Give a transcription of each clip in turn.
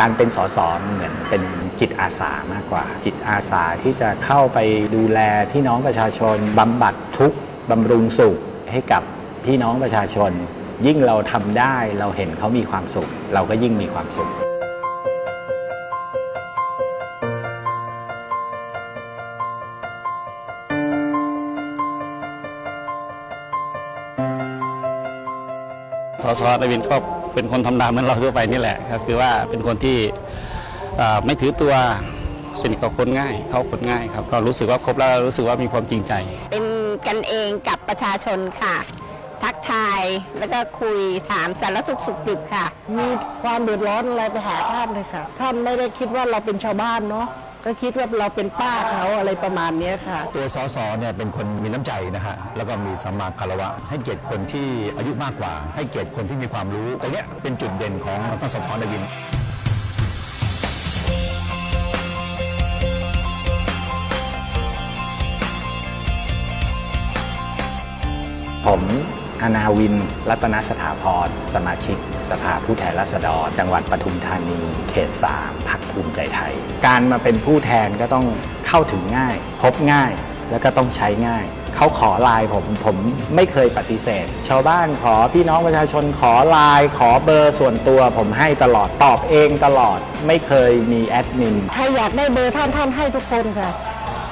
การเป็นสสเหมือนเป็นจิตอาสามากกว่า จิตอาสาที่จะเข้าไปดูแลพี่น้องประชาชนบำบัดทุกข์บำรุงสุขให้กับพี่น้องประชาชน ยิ่งเราทำได้เราเห็นเขามีความสุข เราก็ยิ่งมีความสุขสสนวินก็เป็นคนธรรมดาเหมือนเราทั่วไปนี่แหละก็คือว่าเป็นคนที่เอ่อไม่ถือตัวสนิทกับคนง่าย เข้าคนง่ายครับเรารู้สึกว่าครบแล้วรู้สึกว่ามีความจริงใจ เป็นกันเองกับประชาชนค่ะ ทักทายแล้วก็คุยถามสารสุขสุขดิบค่ะ มีความเดือดร้อนอะไรไปหาท่านเลยค่ะ ท่านไม่ได้คิดว่าเราเป็นชาวบ้านเนาะ ก็คิดว่าเราเป็นป้าเขาอะไรประมาณเนี้ยค่ะ ตัวสสเนี่ยเป็นคนมีน้ำใจนะฮะแล้วก็มีสัมมาคารวะ ให้เกียรติคนที่อายุมากกว่า ให้เกียรติคนที่มีความรู้ตรงเนี้ยเป็นจุดเด่นของท่านสสนวิน ผม อนาวิน รัตนสถาพร สมาชิก สภาผู้แทนราษฎร จังหวัดปทุมธานี เขต3พักภูมิใจไทย การมาเป็นผู้แทนก็ต้องเข้าถึงง่าย พบง่าย แล้วก็ต้องใช้ง่าย เขาขอไลน์ผม ผมไม่เคยปฏิเสธ ชาวบ้านขอพี่น้องประชาชนขอไลน์ขอเบอร์ส่วนตัวผมให้ตลอด ตอบเองตลอด ไม่เคยมีแอดมิน ใครอยากได้เบอร์ท่านท่านให้ทุกคนค่ะ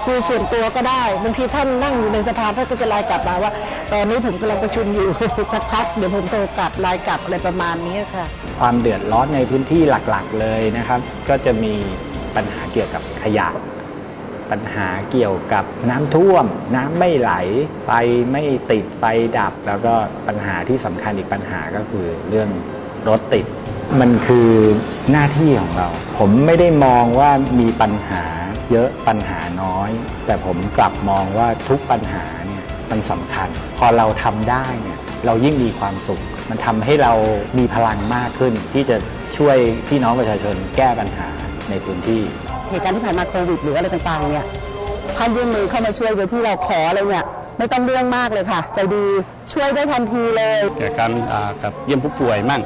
คุยส่วนตัวก็ได้บางทีท่านนั่งอยู่ในสภาท่านก็จะไลน์กลับมาว่า ตอนนี้ผมกำลังประชุมอยู่ สักพักเดี๋ยวผมโทรกลับไลน์กลับอะไรประมาณนี้ค่ะ ความเดือดร้อนในพื้นที่หลักๆเลยนะครับ ก็จะมีปัญหาเกี่ยวกับขยะปัญหาเกี่ยวกับน้ำท่วม น้ำไม่ไหลไฟไม่ติดไฟดับ แล้วก็ปัญหาที่สำคัญอีกปัญหาก็คือเรื่องรถติด มันคือหน้าที่ของเรา ผมไม่ได้มองว่ามีปัญหา เยอะปัญหาน้อย แต่ผมกลับมองว่าทุกปัญหาเนี่ยมันสำคัญ พอเราทำได้เนี่ยเรายิ่งมีความสุข มันทำให้เรามีพลังมากขึ้น ที่จะช่วยพี่น้องประชาชนแก้ปัญหาในพื้นที่ เหตุการณ์ที่ผ่านมาโควิดหรืออะไรต่างๆเนี่ยท่านยื่นมือเข้ามาช่วยโดยที่เราขออะไรเนี่ยไม่ต้องเรื่องมากเลยค่ะ ใจดีช่วยได้ทันทีเลย เกี่ยวกับการอ่ากับเยี่ยมผู้ป่วยมั่ง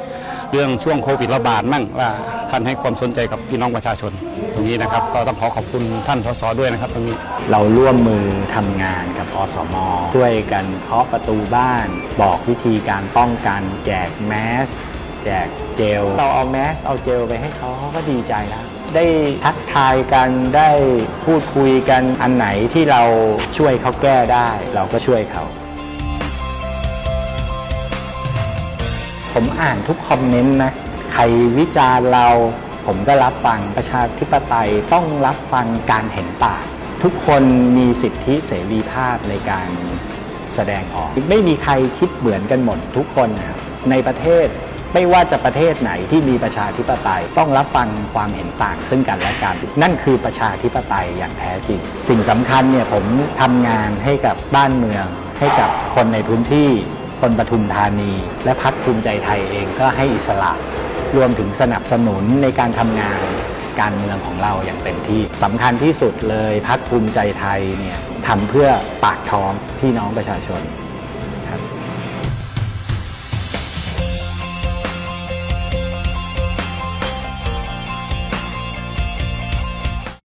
เรื่องช่วงโควิดระบาดมั่งว่าท่านให้ความสนใจกับพี่น้องประชาชน ตรงนี้นะครับก็ต้องขอขอบคุณท่านสสด้วยนะครับ ตรงนี้เราร่วมมือทำงานกับอสมช่วยกันเคาะประตูบ้าน บอกวิธีการป้องกันแจกแมสแจกเจลเราเอาแมสเอาเจลไปให้เขาเขาก็ดีใจแล้วได้ทักทายกันได้พูดคุยกันอันไหนที่เราช่วยเขาแก้ได้ เราก็ช่วยเขา ผมอ่านทุกคอมเมนต์นะ ใครวิจารณ์เรา ผมก็รับฟังประชาธิปไตยต้องรับฟังการเห็นต่างทุกคนมีสิทธิเสรีภาพในการแสดงออก ไม่มีใครคิดเหมือนกันหมดทุกคนนะครับในประเทศไม่ว่าจะประเทศไหนที่มีประชาธิปไตยต้องรับฟังความเห็นต่าง ซึ่งกันและกันนั่นคือประชาธิปไตยอย่างแท้จริง สิ่งสำคัญเนี่ยผมทำงานให้กับบ้านเมือง ให้กับคนในพื้นที่ คนปทุมธานี และพักภูมิใจไทยเองก็ให้อิสระ รวมถึงสนับสนุนในการทำงานการเมืองของเราอย่างเต็มที่สำคัญที่สุดเลยพักภูมิใจไทยเนี่ยทำเพื่อปากท้องพี่น้องประชาชน